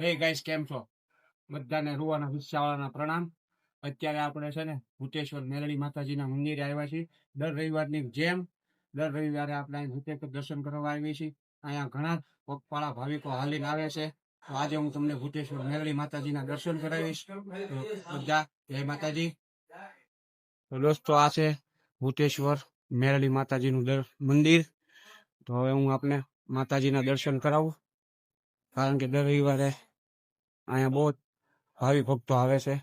હે ગાઈસ કેમ છો? બધાને રૂવાના ગુસ્સાવાળાના પ્રણામ. અત્યારે આપણે છે ને ભૂતેશ્વર મેરળી માતાજીના મંદિરે આવ્યા છીએ. દર રવિવારની જેમ, દર રવિવારે આપણે અહીં ભૂતેશ્વર દર્શન કરવા આવીએ છીએ. અહીંયા ઘણા પગપાળા ભાવિકો હાલીને આવે છે. તો આજે હું તમને ભૂતેશ્વર મેરળી માતાજીના દર્શન કરાવીશ. બધા, જય માતાજી. તો દોસ્તો, આ છે ભૂતેશ્વર મેરળી માતાજીનું દર- મંદિર. તો હવે હું આપને માતાજીના દર્શન કરાવું. કારણ કે દર રવિવારે અહીંયા બહુ ભાવિ ભક્તો આવે છે.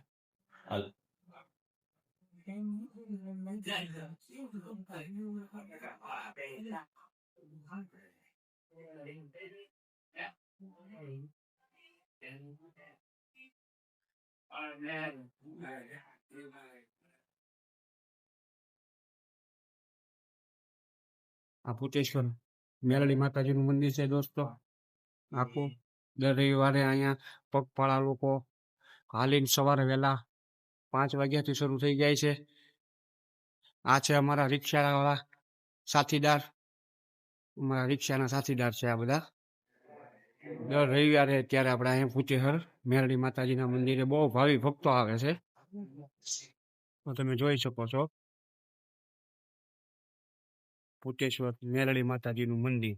આ ભૂતેશ્વર મેલડી માતાજીનું મંદિર છે દોસ્તો. આખું દર રવિવારે અહીંયા પગપાળા લોકો હાલીને સવારે વહેલા પાંચ વાગ્યાથી શરૂ થઈ જાય છે. આ છે અમારા રિક્ષાવાળા સાથીદાર. અમારા રિક્ષાના સાથીદાર છે આ બધા. દર રવિવારે અત્યારે આપણે અહીંયા ફૂચેહર મેરડી માતાજીના મંદિરે બહુ ભાવિ ભક્તો આવે છે. તમે જોઈ શકો છો. પુટેશ્વર મેરડી માતાજીનું મંદિર.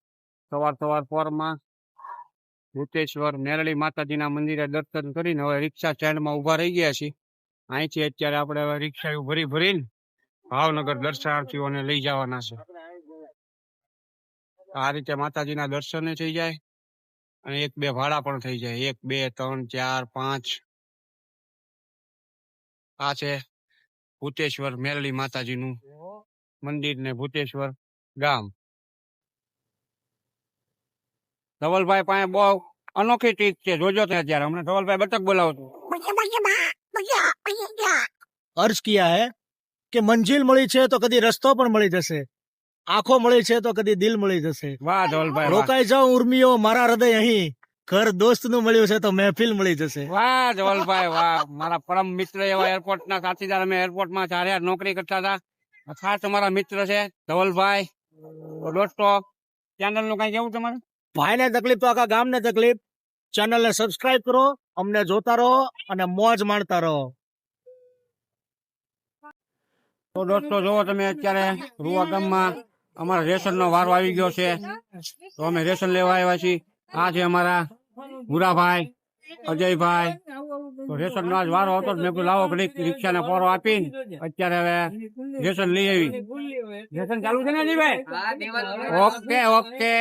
સવાર સવાર પોરમાં ભૂતેશ્વર નેરળી માતાજીના મંદિરે દર્શન કરીને હવે રિક્ષા સ્ટેન્ડમાં ઊભા રહી ગયા છીએ. અહીંથી અત્યારે આપણે હવે રિક્ષા ભરી ભરીને ભાવનગર દર્શનાર્થીઓને લઈ જવાના છે. આ રીતે માતાજીના દર્શન થઈ જાય અને એક બે ભાડા પણ થઈ જાય. એક, બે, ત્રણ, ચાર, પાંચ. આ છે ભૂતેશ્વર, મેરળી માતાજીનું મંદિર ને ભૂતેશ્વર ગામ. ધવલભાઈ પાસે બહુ અનોખી ચીજ છે. જોજો ત્યાં અત્યારે. હમણાં ધવલભાઈ બતક બોલાવો છો અર્જ કિયા હે કે મંજિલ મળી છે તો કદી રસ્તો પણ મળી જશે. આંખો મળી છે તો કદી દિલ મળી જશે. વાહ ધવલભાઈ. રોકાઈ જાઉં ઉર્મિયો મારા હૃદય અહીં. ઘર દોસ્તનું મળ્યું છે તો મહેફિલ મળી જશે. વાહ ધવલભાઈ વાહ. મારા પરમ મિત્ર એવા એરપોર્ટ ના સાથીદાર અમે એરપોર્ટમાં ચાર નોકરી કરતા હતા. ખાસ અમારા મિત્ર છે ધવલભાઈ દોસ્તો ચેનલનું કઈ કેવું તમારે? ભાઈને તકલીફ તો આખા ગામને તકલીફ. ચેનલ ને સબસ્ક્રાઇબ કરો અમને જોતા રહો અને મોજ માણતા રહો. તો દોસ્તો જોવો તમે અત્યારે રૂવા ગામમાં અમારા રેશન નો વારો આવી ગયો છે. તો અમે રેશન લેવા આવ્યા છીએ. આ છે અમારા ભૂરાભાઈ અજયભાઈ. તો રેશન નો આજ વારો હતો મેં કીધું લાવો ઘડીક રિક્ષા ને પોરો આપીને અત્યારે હવે રેશન લઈ આવી. રેશન ચાલુ છે ને અજયભાઈ ઓકે ઓકે.